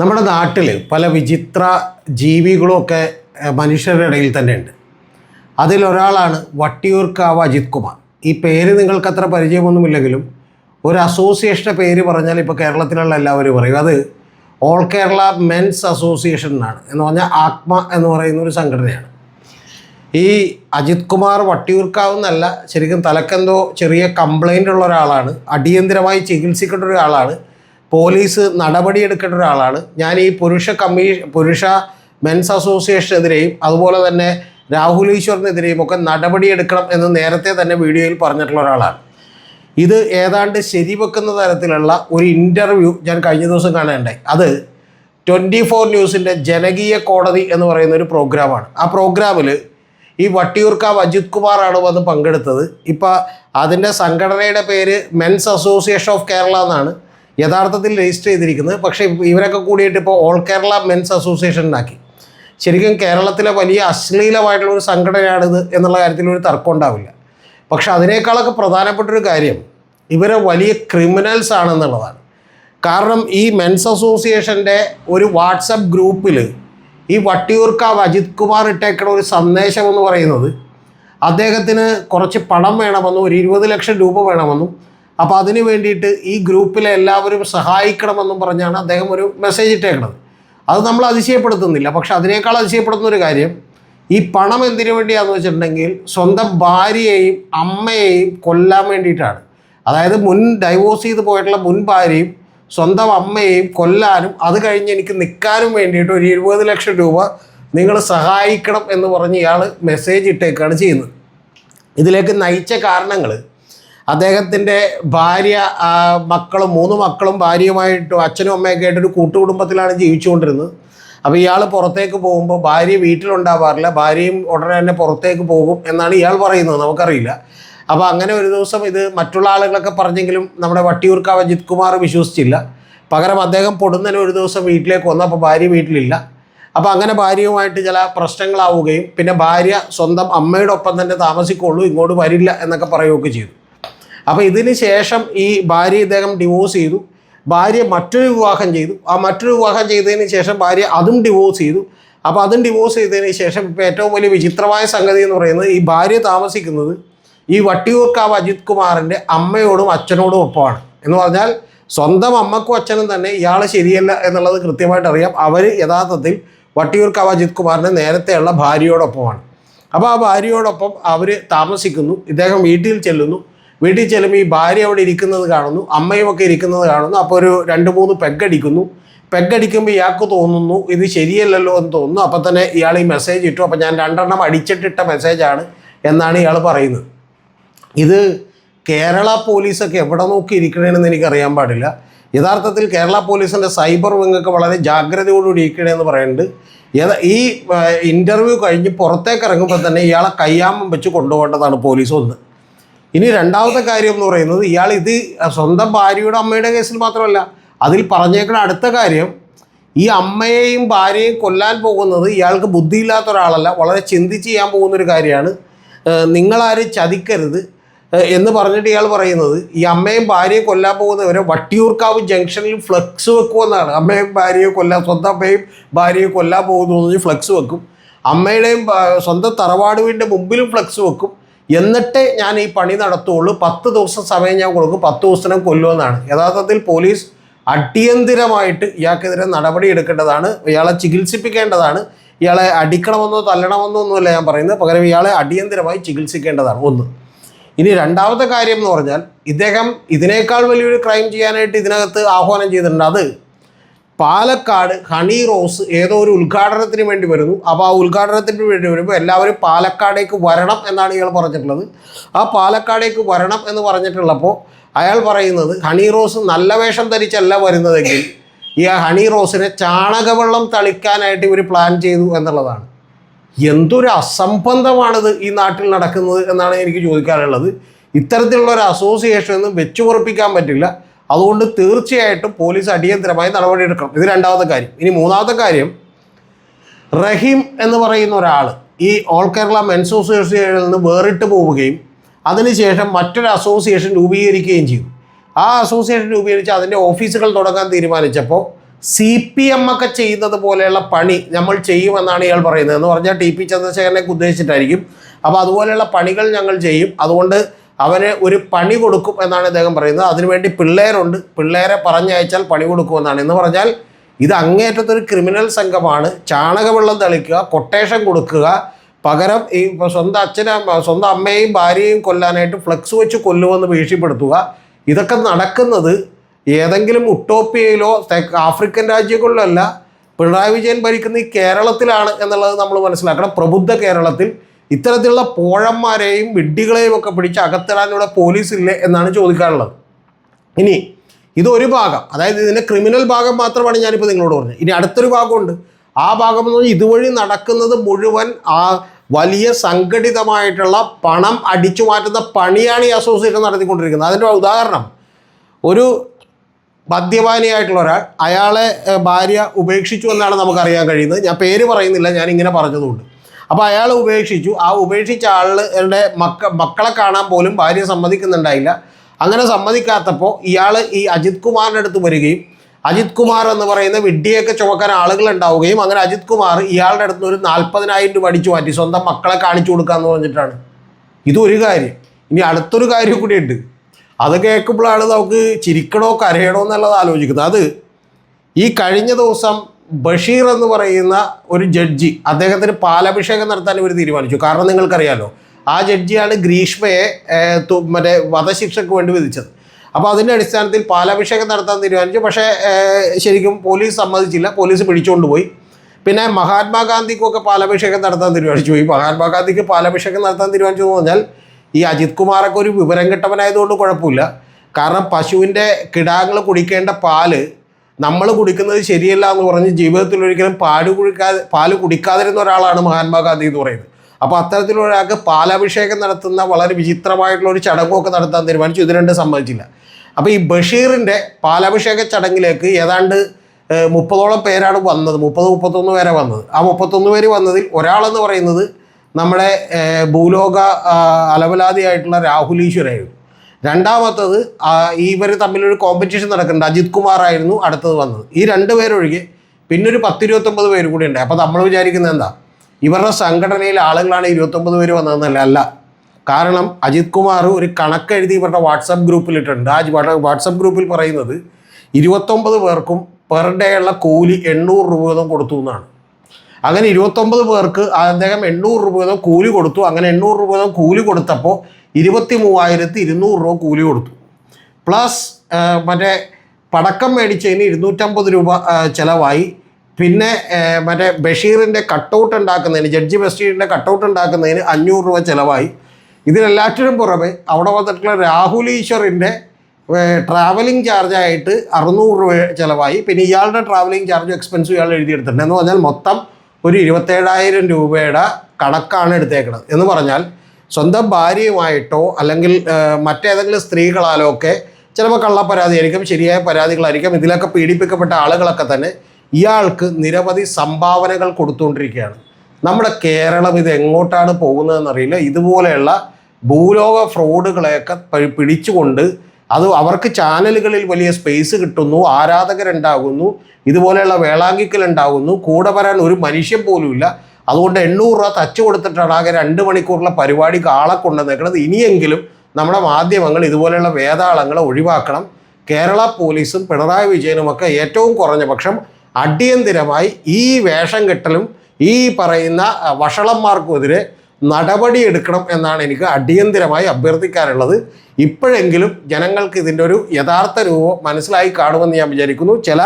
നമ്മുടെ നാട്ടിൽ പല വിചിത്ര ജീവികളുമൊക്കെ മനുഷ്യരുടെ ഇടയിൽ തന്നെ ഉണ്ട് അതിലൊരാളാണ് വട്ടിയൂർക്കാവ് അജിത് കുമാർ. ഈ പേര് നിങ്ങൾക്ക് അത്ര പരിചയമൊന്നുമില്ലെങ്കിലും ഒരു അസോസിയേഷന്റെ പേര് പറഞ്ഞാൽ ഇപ്പോൾ കേരളത്തിലുള്ള എല്ലാവരും പറയും. അത് ഓൾ കേരള മെൻസ് അസോസിയേഷൻ എന്നാണ്. എന്ന് പറഞ്ഞാൽ ആത്മ എന്ന് പറയുന്ന ഒരു സംഘടനയാണ്. ഈ അജിത് കുമാർ വട്ടിയൂർക്കാവ് എന്നല്ല ശരിക്കും തലക്കെന്തോ ചെറിയ കംപ്ലൈന്റ് ഉള്ള ഒരാളാണ്. അടിയന്തിരമായി ചികിത്സിക്കേണ്ട ഒരാളാണ്. പോലീസ് നടപടിയെടുക്കേണ്ട ഒരാളാണ്. ഞാൻ ഈ പുരുഷ കമ്മീ പുരുഷ മെൻസ് അസോസിയേഷനെതിരെയും അതുപോലെ തന്നെ രാഹുൽ ഈശ്വറിനെതിരെയും ഒക്കെ നടപടിയെടുക്കണം എന്ന് നേരത്തെ തന്നെ വീഡിയോയിൽ പറഞ്ഞിട്ടുള്ള ഒരാളാണ്. ഇത് ഏതാണ്ട് ശരിവെക്കുന്ന തരത്തിലുള്ള ഒരു ഇന്റർവ്യൂ ഞാൻ കഴിഞ്ഞ ദിവസം കാണാനുണ്ടായി. അത് ട്വന്റി ഫോർ ന്യൂസിന്റെ ജനകീയ കോടതി എന്ന് പറയുന്ന ഒരു പ്രോഗ്രാമാണ്. ആ പ്രോഗ്രാമിൽ ഈ വട്ടിയൂർക്കാവ് അജിത് കുമാറാണ് വന്ന് പങ്കെടുത്തത്. ഇപ്പോൾ അതിന്റെ സംഘടനയുടെ പേര് മെൻസ് അസോസിയേഷൻ ഓഫ് കേരള എന്നാണ്. യഥാർത്ഥത്തിൽ രജിസ്റ്റർ ചെയ്തിരിക്കുന്നത്. പക്ഷേ ഇവരൊക്കെ കൂടിയിട്ട് ഇപ്പോൾ ഓൾ കേരള മെൻസ് അസോസിയേഷൻ ഉണ്ടാക്കി ശരിക്കും കേരളത്തിലെ വലിയ അശ്ലീലമായിട്ടുള്ള ഒരു സംഘടനയാണിത് എന്നുള്ള കാര്യത്തിൽ ഒരു തർക്കം ഉണ്ടാവില്ല. പക്ഷെ അതിനേക്കാളൊക്കെ പ്രധാനപ്പെട്ടൊരു കാര്യം ഇവരെ വലിയ ക്രിമിനൽസ് ആണെന്നുള്ളതാണ്. കാരണം ഈ മെൻസ് അസോസിയേഷന്റെ ഒരു വാട്സപ്പ് ഗ്രൂപ്പിൽ ഈ വട്ടിയൂർക്കാവ് അജിത് കുമാർ ഇട്ടേക്കണ ഒരു സന്ദേശം എന്ന് പറയുന്നത് അദ്ദേഹത്തിന് കുറച്ച് പണം വേണമെന്നും ഒരു ഇരുപത് ലക്ഷം രൂപ വേണമെന്നും അപ്പോൾ അതിന് വേണ്ടിയിട്ട് ഈ ഗ്രൂപ്പിലെ എല്ലാവരും സഹായിക്കണമെന്നും പറഞ്ഞാണ് അദ്ദേഹം ഒരു മെസ്സേജ് ഇട്ടേക്കുന്നത് അത് നമ്മൾ അതിശയപ്പെടുത്തുന്നില്ല. പക്ഷെ അതിനേക്കാൾ അതിശയപ്പെടുത്തുന്ന ഒരു കാര്യം ഈ പണം എന്തിനു വേണ്ടിയാന്ന് വെച്ചിട്ടുണ്ടെങ്കിൽ സ്വന്തം ഭാര്യയെയും അമ്മയെയും കൊല്ലാൻ വേണ്ടിയിട്ടാണ്. അതായത് മുൻ ഡൈവോഴ്സ് ചെയ്ത് പോയിട്ടുള്ള മുൻ ഭാര്യയും സ്വന്തം അമ്മയെയും കൊല്ലാനും അത് കഴിഞ്ഞ് എനിക്ക് നിൽക്കാനും വേണ്ടിയിട്ട് ഒരു ഇരുപത് ലക്ഷം രൂപ നിങ്ങൾ സഹായിക്കണം എന്ന് പറഞ്ഞ് ഇയാൾ മെസ്സേജ് ഇട്ടേക്കാണ് ചെയ്യുന്നത്. ഇതിലേക്ക് നയിച്ച കാരണങ്ങൾ അദ്ദേഹത്തിന്റെ ഭാര്യ മക്കളും മൂന്ന് മക്കളും ഭാര്യയുമായിട്ടും അച്ഛനും അമ്മയൊക്കെ ആയിട്ടൊരു കൂട്ടുകുടുംബത്തിലാണ് ജീവിച്ചുകൊണ്ടിരുന്നത്. അപ്പോൾ ഇയാൾ പുറത്തേക്ക് പോകുമ്പോൾ ഭാര്യ വീട്ടിലുണ്ടാവാറില്ല. ഭാര്യയും ഉടനെ തന്നെ പുറത്തേക്ക് പോകും എന്നാണ് ഇയാൾ പറയുന്നത്. നമുക്കറിയില്ല. അപ്പോൾ അങ്ങനെ ഒരു ദിവസം ഇത് മറ്റുള്ള ആളുകളൊക്കെ പറഞ്ഞെങ്കിലും നമ്മുടെ വട്ടിയൂർക്കാവ് അജിത് കുമാർ വിശ്വസിച്ചില്ല. പകരം അദ്ദേഹം പൊടുന്നതിന് ഒരു ദിവസം വീട്ടിലേക്ക് വന്നു. അപ്പോൾ ഭാര്യ വീട്ടിലില്ല. അപ്പോൾ അങ്ങനെ ഭാര്യയുമായിട്ട് ചില പ്രശ്നങ്ങളാവുകയും പിന്നെ ഭാര്യ സ്വന്തം അമ്മയുടെ ഒപ്പം തന്നെ താമസിക്കുള്ളൂ ഇങ്ങോട്ട് വരില്ല എന്നൊക്കെ പറയുകയൊക്കെ ചെയ്തു. അപ്പോൾ ഇതിന് ശേഷം ഈ ഭാര്യ ഇദ്ദേഹം ഡിവോഴ്സ് ചെയ്തു. ഭാര്യ മറ്റൊരു വിവാഹം ചെയ്തു. ആ മറ്റൊരു വിവാഹം ചെയ്തതിന് ശേഷം ഭാര്യ അതും ഡിവോഴ്സ് ചെയ്തു. അപ്പോൾ അതും ഡിവോഴ്സ് ചെയ്തതിന് ശേഷം ഇപ്പോൾ ഏറ്റവും വലിയ വിചിത്രമായ സംഗതി എന്ന് പറയുന്നത് ഈ ഭാര്യ താമസിക്കുന്നത് ഈ വട്ടിയൂർക്കാവ് അജിത് കുമാറിന്റെ അമ്മയോടും അച്ഛനോടും ഒപ്പമാണ്. എന്ന് പറഞ്ഞാൽ സ്വന്തം അമ്മക്കും അച്ഛനും തന്നെ ഇയാൾ ശരിയല്ല എന്നുള്ളത് കൃത്യമായിട്ട് അറിയാം. അവർ യഥാർത്ഥത്തിൽ വട്ടിയൂർക്കാവ് അജിത് കുമാറിന്റെ നേരത്തെയുള്ള ഭാര്യയോടൊപ്പമാണ്. അപ്പോൾ ആ ഭാര്യയോടൊപ്പം അവർ താമസിക്കുന്നു. ഇദ്ദേഹം വീട്ടിൽ ചെല്ലുന്നു. വീട്ടിൽ ചെല്ലുമ്പോൾ ഈ ഭാര്യ അവിടെ ഇരിക്കുന്നത് കാണുന്നു അമ്മയും ഒക്കെ ഇരിക്കുന്നത് കാണുന്നു. അപ്പോൾ ഒരു രണ്ട് മൂന്ന് പെഗടിക്കുന്നു പെഗടിക്കുമ്പോൾ ഇയാൾക്ക് തോന്നുന്നു ഇത് ശരിയല്ലല്ലോ എന്ന് തോന്നുന്നു. അപ്പം തന്നെ ഇയാൾ ഈ മെസ്സേജ് ഇട്ടു. അപ്പം ഞാൻ രണ്ടെണ്ണം അടിച്ചിട്ടിട്ട മെസ്സേജാണ് എന്നാണ് ഇയാൾ പറയുന്നത്. ഇത് കേരള പോലീസൊക്കെ എവിടെ നോക്കി ഇരിക്കണമെന്ന് എനിക്കറിയാൻ പാടില്ല. യഥാർത്ഥത്തിൽ കേരള പോലീസിന്റെ സൈബർ വിങ്ങൊക്കെ വളരെ ജാഗ്രതയോടുകൂടി ഇരിക്കണമെന്ന് പറയുന്നുണ്ട്. ഈ ഇന്റർവ്യൂ കഴിഞ്ഞ് പുറത്തേക്ക് ഇറങ്ങുമ്പോൾ തന്നെ ഇയാളെ കയ്യാമം വെച്ച് കൊണ്ടുപോകേണ്ടതാണ് പോലീസ് ഒന്ന്. ഇനി രണ്ടാമത്തെ കാര്യം എന്ന് പറയുന്നത് ഇയാൾ ഇത് സ്വന്തം ഭാര്യയുടെ അമ്മയുടെ കേസിൽ മാത്രമല്ല അതിൽ പറഞ്ഞേക്കുന്ന അടുത്ത കാര്യം ഈ അമ്മയെയും ഭാര്യയെയും കൊല്ലാൻ പോകുന്നത് ഇയാൾക്ക് ബുദ്ധിയില്ലാത്ത ഒരാളല്ല വളരെ ചിന്തിച്ച് ചെയ്യാൻ പോകുന്നൊരു കാര്യമാണ്. നിങ്ങളാരും ചതിക്കരുത് എന്ന് പറഞ്ഞിട്ട് ഇയാൾ പറയുന്നത് ഈ അമ്മയും ഭാര്യയും കൊല്ലാൻ പോകുന്നവരെ വട്ടിയൂർക്കാവ് ജംഗ്ഷനിൽ ഫ്ലെക്സ് വെക്കുമെന്നാണ്. അമ്മയും ഭാര്യയെ കൊല്ലാൻ സ്വന്തം അമ്മയും ഭാര്യയെ കൊല്ലാൻ പോകുന്നു ഫ്ലെക്സ് വെക്കും. അമ്മയുടെയും സ്വന്തം തറവാട് മുമ്പിലും ഫ്ലക്സ് വെക്കും. എന്നിട്ടേ ഞാൻ ഈ പണി നടത്തുള്ളൂ. പത്ത് ദിവസം സമയം ഞാൻ കൊടുക്കും. പത്ത് ദിവസം കൊല്ലുമെന്നാണ്. യഥാർത്ഥത്തിൽ പോലീസ് അടിയന്തിരമായിട്ട് ഇയാൾക്കെതിരെ നടപടി എടുക്കേണ്ടതാണ്. ഇയാളെ ചികിത്സിപ്പിക്കേണ്ടതാണ്. ഇയാളെ അടിക്കണമെന്നോ തല്ലണമെന്നോ ഒന്നുമല്ല ഞാൻ പറയുന്നത്. പകരം ഇയാളെ അടിയന്തിരമായി ചികിത്സിക്കേണ്ടതാണ് ഒന്ന്. ഇനി രണ്ടാമത്തെ കാര്യം എന്ന് പറഞ്ഞാൽ ഇദ്ദേഹം ഇതിനേക്കാൾ വലിയൊരു ക്രൈം ചെയ്യാനായിട്ട് ഇതിനകത്ത് ആഹ്വാനം ചെയ്തിട്ടുണ്ട്. അത് പാലക്കാട് ഹണി റോസ് ഏതോ ഒരു ഉദ്ഘാടനത്തിന് വേണ്ടി വരുന്നു. അപ്പോൾ ആ ഉദ്ഘാടനത്തിന് വേണ്ടി വരുമ്പോൾ എല്ലാവരും പാലക്കാടേക്ക് വരണം എന്നാണ് ഇയാൾ പറഞ്ഞിട്ടുള്ളത്. ആ പാലക്കാടേക്ക് വരണം എന്ന് പറഞ്ഞിട്ടുള്ളപ്പോൾ അയാൾ പറയുന്നത് ഹണി റോസ് നല്ല വേഷം ധരിച്ചല്ല വരുന്നതെങ്കിൽ ഈ ആ ഹണി റോസിനെ ചാണകവെള്ളം തളിക്കാനായിട്ട് ഇവർ പ്ലാൻ ചെയ്തു എന്നുള്ളതാണ്. എന്തൊരു അസംബന്ധമാണിത് ഈ നാട്ടിൽ നടക്കുന്നത് എന്നാണ് എനിക്ക് ചോദിക്കാനുള്ളത്. ഇത്തരത്തിലുള്ള ഒരു അസോസിയേഷൻ ഒന്നും വെച്ചുറപ്പിക്കാൻ പറ്റില്ല. അതുകൊണ്ട് തീർച്ചയായിട്ടും പോലീസ് അടിയന്തരമായി നടപടിയെടുക്കണം. ഇത് രണ്ടാമത്തെ കാര്യം. ഇനി മൂന്നാമത്തെ കാര്യം റഹീം എന്ന് പറയുന്ന ഒരാൾ ഈ ഓൾ കേരള മെൻസ് അസോസിയേഷനിൽ നിന്ന് വേറിട്ട് പോവുകയും അതിനുശേഷം മറ്റൊരു അസോസിയേഷൻ രൂപീകരിക്കുകയും ചെയ്തു. ആ അസോസിയേഷൻ രൂപീകരിച്ച് അതിന്റെ ഓഫീസുകൾ തുടങ്ങാൻ തീരുമാനിച്ചപ്പോൾ സി പി എം ഒക്കെ ചെയ്യുന്നത് പോലെയുള്ള പണി നമ്മൾ ചെയ്യുമെന്നാണ് ഇയാൾ പറയുന്നത്. എന്ന് പറഞ്ഞാൽ ടി പി ചന്ദ്രശേഖരനെ ഉദ്ദേശിച്ചിട്ടായിരിക്കും. അപ്പോൾ അതുപോലെയുള്ള പണികൾ ഞങ്ങൾ ചെയ്യും. അതുകൊണ്ട് അവന് ഒരു പണി കൊടുക്കും എന്നാണ് അദ്ദേഹം പറയുന്നത്. അതിനുവേണ്ടി പിള്ളേരുണ്ട്. പിള്ളേരെ പറഞ്ഞയച്ചാൽ പണി കൊടുക്കുമെന്നാണ് എന്ന് പറഞ്ഞാൽ ഇത് അങ്ങേറ്റത്തൊരു ക്രിമിനൽ സംഘമാണ്. ചാണകവെള്ളം തളിക്കുക കൊട്ടേഷൻ കൊടുക്കുക. പകരം ഈ സ്വന്തം അച്ഛനെ സ്വന്തം അമ്മയെയും ഭാര്യയെയും കൊല്ലാനായിട്ട് ഫ്ലെക്സ് വെച്ച് കൊല്ലുമെന്ന് ഭീഷണിപ്പെടുത്തുക. ഇതൊക്കെ നടക്കുന്നത് ഏതെങ്കിലും ഉട്ടോപ്പിയയിലോ ആഫ്രിക്കൻ രാജ്യങ്ങളിലോ അല്ല പിണറായി വിജയൻ ഭരിക്കുന്ന ഈ കേരളത്തിലാണ് എന്നുള്ളത് നമ്മൾ മനസ്സിലാക്കണം. പ്രബുദ്ധ കേരളത്തിൽ ഇത്തരത്തിലുള്ള പോഴന്മാരെയും വിഡ്ഢികളെയും ഒക്കെ പിടിച്ച് അകത്തിടാൻ ഇവിടെ പോലീസ് ഇല്ലേ എന്നാണ് ചോദിക്കാനുള്ളത്. ഇനി ഇതൊരു ഭാഗം അതായത് ഇതിന്റെ ക്രിമിനൽ ഭാഗം മാത്രമാണ് ഞാനിപ്പോൾ നിങ്ങളോട് പറഞ്ഞത്. ഇനി അടുത്തൊരു ഭാഗമുണ്ട്. ആ ഭാഗം എന്ന് പറഞ്ഞാൽ ഇതുവഴി നടക്കുന്നത് മുഴുവൻ ആ വലിയ സംഘടിതമായിട്ടുള്ള പണം അടിച്ചു മാറ്റുന്ന പണിയാണ് ഈ അസോസിയേഷൻ നടത്തിക്കൊണ്ടിരിക്കുന്നത്. അതിന്റെ ഉദാഹരണം ഒരു മദ്യപാനിയായിട്ടുള്ള ഒരാൾ അയാളെ ഭാര്യ ഉപേക്ഷിച്ചു എന്നാണ് നമുക്കറിയാൻ കഴിയുന്നത്. ഞാൻ പേര് പറയുന്നില്ല ഞാൻ ഇങ്ങനെ പറഞ്ഞതുകൊണ്ട്. അപ്പോൾ അയാൾ ഉപേക്ഷിച്ചു. ആ ഉപേക്ഷിച്ച ആളുടെ മക്ക മക്കളെ കാണാൻ പോലും ഭാര്യ സമ്മതിക്കുന്നുണ്ടായില്ല. അങ്ങനെ സമ്മതിക്കാത്തപ്പോൾ ഇയാൾ ഈ അജിത് കുമാറിന്റെ അടുത്ത് വരികയും അജിത് കുമാർ എന്ന് പറയുന്ന വിഡ്ഢിയൊക്കെ ചുമക്കാൻ ആളുകൾ ഉണ്ടാവുകയും അങ്ങനെ അജിത് കുമാർ ഇയാളുടെ അടുത്ത് ഒരു നാൽപ്പതിനായിരം രൂപ അടിച്ചു മാറ്റി സ്വന്തം മക്കളെ കാണിച്ചു കൊടുക്കാന്ന് പറഞ്ഞിട്ടാണ്. ഇതൊരു കാര്യം. ഇനി അടുത്തൊരു കാര്യം കൂടിയുണ്ട്. അത് കേൾക്കുമ്പോഴാണ് നമുക്ക് ചിരിക്കണോ കരയണോ എന്നുള്ളത് ആലോചിക്കുന്നത്. അത് ഈ കഴിഞ്ഞ ദിവസം ബഷീർ എന്ന് പറയുന്ന ഒരു ജഡ്ജി അദ്ദേഹത്തിന് പാലഭിഷേകം നടത്താൻ ഇവർ തീരുമാനിച്ചു. കാരണം നിങ്ങൾക്കറിയാലോ ആ ജഡ്ജിയാണ് ഗ്രീഷ്മയെ മറ്റേ വധശിക്ഷയ്ക്ക് വേണ്ടി വിധിച്ചത്. അപ്പോൾ അതിന്റെ അടിസ്ഥാനത്തിൽ പാലാഭിഷേകം നടത്താൻ തീരുമാനിച്ചു. പക്ഷേ ശരിക്കും പോലീസ് സമ്മതിച്ചില്ല. പോലീസ് പിടിച്ചുകൊണ്ട് പോയി. പിന്നെ മഹാത്മാഗാന്ധിക്കൊക്കെ പാലാഭിഷേകം നടത്താൻ തീരുമാനിച്ചു. ഈ മഹാത്മാഗാന്ധിക്ക് പാലാഭിഷേകം നടത്താൻ തീരുമാനിച്ചു എന്ന് പറഞ്ഞാൽ ഈ അജിത് കുമാറൊക്കെ ഒരു വിവരം കിട്ടവനായതുകൊണ്ട് കുഴപ്പമില്ല. കാരണം പശുവിന്റെ കിടാങ്ങൾ കുടിക്കേണ്ട പാൽ നമ്മൾ കുടിക്കുന്നത് ശരിയല്ല എന്ന് പറഞ്ഞ് ജീവിതത്തിൽ ഒരിക്കലും പാൽ കുടിക്കാതെ പാൽ കുടിക്കാതിരുന്ന ഒരാളാണ് മഹാത്മാഗാന്ധി എന്ന് പറയുന്നത്. അപ്പോൾ അത്തരത്തിലൊരാൾക്ക് പാലാഭിഷേകം നടത്തുന്ന വളരെ വിചിത്രമായിട്ടുള്ള ഒരു ചടങ്ങൊക്കെ നടത്താൻ തീരുമാനിച്ചു. ഇത് രണ്ടും സമ്മതിച്ചില്ല. അപ്പോൾ ഈ ബഷീറിന്റെ പാലാഭിഷേക ചടങ്ങിലേക്ക് ഏതാണ്ട് മുപ്പതോളം പേരാണ് വന്നത്. മുപ്പത് മുപ്പത്തൊന്ന് പേരെ വന്നത്. ആ മുപ്പത്തൊന്ന് പേര് വന്നതിൽ ഒരാളെന്ന് പറയുന്നത് നമ്മുടെ ഭൂലോക അലവലാതിയായിട്ടുള്ള രാഹുൽ ഈശ്വരായിരുന്നു. രണ്ടാമത്തത് ഇവർ തമ്മിലൊരു കോമ്പറ്റീഷൻ നടക്കുന്നുണ്ട്. അജിത് കുമാർ ആയിരുന്നു അടുത്തത് വന്നത്. ഈ രണ്ട് പേരൊഴികെ പിന്നെ ഒരു പത്തിരുപത്തൊമ്പത് പേര് കൂടി ഉണ്ട്. അപ്പോൾ നമ്മൾ വിചാരിക്കുന്നത് എന്താ? ഇവരുടെ സംഘടനയിൽ ആളുകളാണ് ഇരുപത്തൊമ്പത് പേര് വന്നതെന്നല്ല അല്ല. കാരണം അജിത് കുമാർ ഒരു കണക്കെഴുതി ഇവരുടെ വാട്സപ്പ് ഗ്രൂപ്പിലിട്ടുണ്ട് ആ വാട്സപ്പ് ഗ്രൂപ്പിൽ പറയുന്നത് ഇരുപത്തൊമ്പത് പേർക്കും പെർ ഡേ ഉള്ള കൂലി എണ്ണൂറ് രൂപ വീതം കൊടുത്തു എന്നാണ്. അങ്ങനെ ഇരുപത്തൊമ്പത് പേർക്ക് അദ്ദേഹം എണ്ണൂറ് രൂപ വീതം കൂലി കൊടുത്തു. അങ്ങനെ എണ്ണൂറ് രൂപ വീതം കൂലി കൊടുത്തപ്പോൾ ഇരുപത്തി മൂവായിരത്തി ഇരുന്നൂറ് രൂപ കൂലി കൊടുത്തു. പ്ലസ് മറ്റേ പടക്കം മേടിച്ചതിന് ഇരുന്നൂറ്റമ്പത് രൂപ ചിലവായി. പിന്നെ മറ്റേ ബഷീറിന്റെ കട്ടൗട്ട് ഉണ്ടാക്കുന്നതിന് ജഡ്ജി ബഷീറിന്റെ കട്ടൗട്ട് ഉണ്ടാക്കുന്നതിന് അഞ്ഞൂറ് രൂപ ചിലവായി. ഇതിനെല്ലാറ്റിനും പുറമെ അവിടെ വന്നിട്ടുള്ള രാഹുൽ ഈശ്വറിന്റെ ട്രാവലിംഗ് ചാർജായിട്ട് അറുന്നൂറ് രൂപ ചിലവായി. പിന്നെ ഇയാളുടെ ട്രാവലിംഗ് ചാർജ് എക്സ്പെൻസും ഇയാൾ എഴുതിയെടുത്തിട്ടുണ്ട്. എന്ന് പറഞ്ഞാൽ മൊത്തം ഒരു ഇരുപത്തേഴായിരം രൂപയുടെ കണക്കാണ് എടുത്തേക്കുന്നത് എന്ന് പറഞ്ഞാൽ സ്വന്തം ഭാര്യയുമായിട്ടോ അല്ലെങ്കിൽ മറ്റേതെങ്കിലും സ്ത്രീകളാലോ ഒക്കെ ചിലപ്പോൾ കള്ളപ്പരാതിയായിരിക്കും ശരിയായ പരാതികളായിരിക്കും. ഇതിലൊക്കെ പീഡിപ്പിക്കപ്പെട്ട ആളുകളൊക്കെ തന്നെ ഇയാൾക്ക് നിരവധി സംഭാവനകൾ കൊടുത്തുകൊണ്ടിരിക്കുകയാണ്. നമ്മുടെ കേരളം ഇത് എങ്ങോട്ടാണ് പോകുന്നതെന്നറിയില്ല ഇതുപോലെയുള്ള ഭൂലോക ഫ്രോഡുകളെയൊക്കെ പിടിച്ചുകൊണ്ട് അത് അവർക്ക് ചാനലുകളിൽ വലിയ സ്പേസ് കിട്ടുന്നു ആരാധകരുണ്ടാകുന്നു ഇതുപോലെയുള്ള വേളാങ്കിക്കൽ ഉണ്ടാകുന്നു കൂടെ വരാൻ ഒരു മനുഷ്യൻ പോലുമില്ല. അതുകൊണ്ട് എണ്ണൂറ് രൂപ തച്ചു കൊടുത്തിട്ടാണ് ആകെ രണ്ട് മണിക്കൂറിലെ പരിപാടിക്ക് ആളെ കൊണ്ടുവന്നേക്കുന്നത് ഇനിയെങ്കിലും നമ്മുടെ മാധ്യമങ്ങൾ ഇതുപോലെയുള്ള വേതാളങ്ങളെ ഒഴിവാക്കണം. കേരള പോലീസും പിണറായി വിജയനുമൊക്കെ ഏറ്റവും കുറഞ്ഞ പക്ഷം അടിയന്തിരമായി ഈ വേഷം കെട്ടലും ഈ പറയുന്ന വഷളന്മാർക്കുമെതിരെ നടപടിയെടുക്കണം എന്നാണ് എനിക്ക് അടിയന്തിരമായി അഭ്യർത്ഥിക്കാനുള്ളത്. ഇപ്പോഴെങ്കിലും ജനങ്ങൾക്ക് ഇതിന്റെ ഒരു യഥാർത്ഥ രൂപം മനസ്സിലായി കാണുമെന്ന് ഞാൻ വിചാരിക്കുന്നു. ചില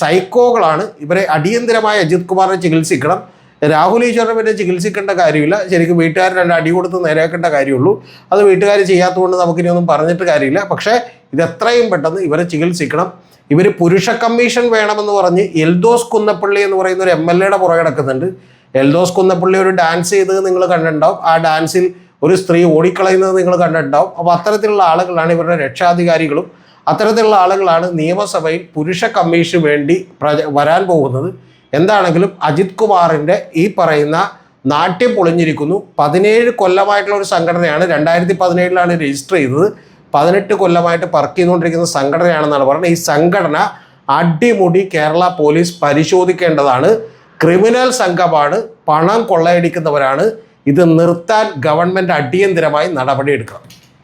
സൈക്കോകളാണ് ഇവരെ അടിയന്തിരമായി അജിത് കുമാറിനെ ചികിത്സിക്കണം. രാഹുൽ ഈശ്വറിനെ പിന്നെ ചികിത്സിക്കേണ്ട കാര്യമില്ല. ശരിക്കും വീട്ടുകാർ രണ്ട് അടി കൊടുത്ത് നേരെയാക്കേണ്ട കാര്യമുള്ളൂ. അത് വീട്ടുകാർ ചെയ്യാത്തതുകൊണ്ട് നമുക്കിനിയൊന്നും പറഞ്ഞിട്ട് കാര്യമില്ല. പക്ഷേ ഇത് എത്രയും പെട്ടെന്ന് ഇവരെ ചികിത്സിക്കണം. ഇവർ പുരുഷ കമ്മീഷൻ വേണമെന്ന് പറഞ്ഞ് എൽദോസ് കുന്നപ്പള്ളി എന്ന് പറയുന്ന ഒരു എം എൽ എയുടെ പുറകെ കിടക്കുന്നുണ്ട്. എൽദോസ് കുന്നപ്പള്ളി ഒരു ഡാൻസ് ചെയ്തത് നിങ്ങൾ കണ്ടിട്ടുണ്ടാവും. ആ ഡാൻസിൽ ഒരു സ്ത്രീ ഓടിക്കളയുന്നത് നിങ്ങൾ കണ്ടിട്ടുണ്ടാവും. അപ്പോൾ അത്തരത്തിലുള്ള ആളുകളാണ് ഇവരുടെ രക്ഷാധികാരികളും. അത്തരത്തിലുള്ള ആളുകളാണ് നിയമസഭയിൽ പുരുഷ കമ്മീഷന് വേണ്ടി വരാൻ പോകുന്നത്. എന്താണെങ്കിലും അജിത് കുമാറിന്റെ ഈ പറയുന്ന നാട്യം പൊളിഞ്ഞിരിക്കുന്നു. പതിനേഴ് കൊല്ലമായിട്ടുള്ള ഒരു സംഘടനയാണ്. രണ്ടായിരത്തി പതിനേഴിലാണ് രജിസ്റ്റർ ചെയ്തത്. പതിനെട്ട് കൊല്ലമായിട്ട് വർക്ക് ചെയ്തുകൊണ്ടിരിക്കുന്ന സംഘടനയാണെന്നാണ് പറയുന്നത്. ഈ സംഘടന അടിമുടി കേരള പോലീസ് പരിശോധിക്കേണ്ടതാണ്. ക്രിമിനൽ സംഘമാണ്. പണം കൊള്ളയടിക്കുന്നവരാണ്. ഇത് നിർത്താൻ ഗവൺമെന്റ് അടിയന്തരമായി നടപടിയെടുക്കണം.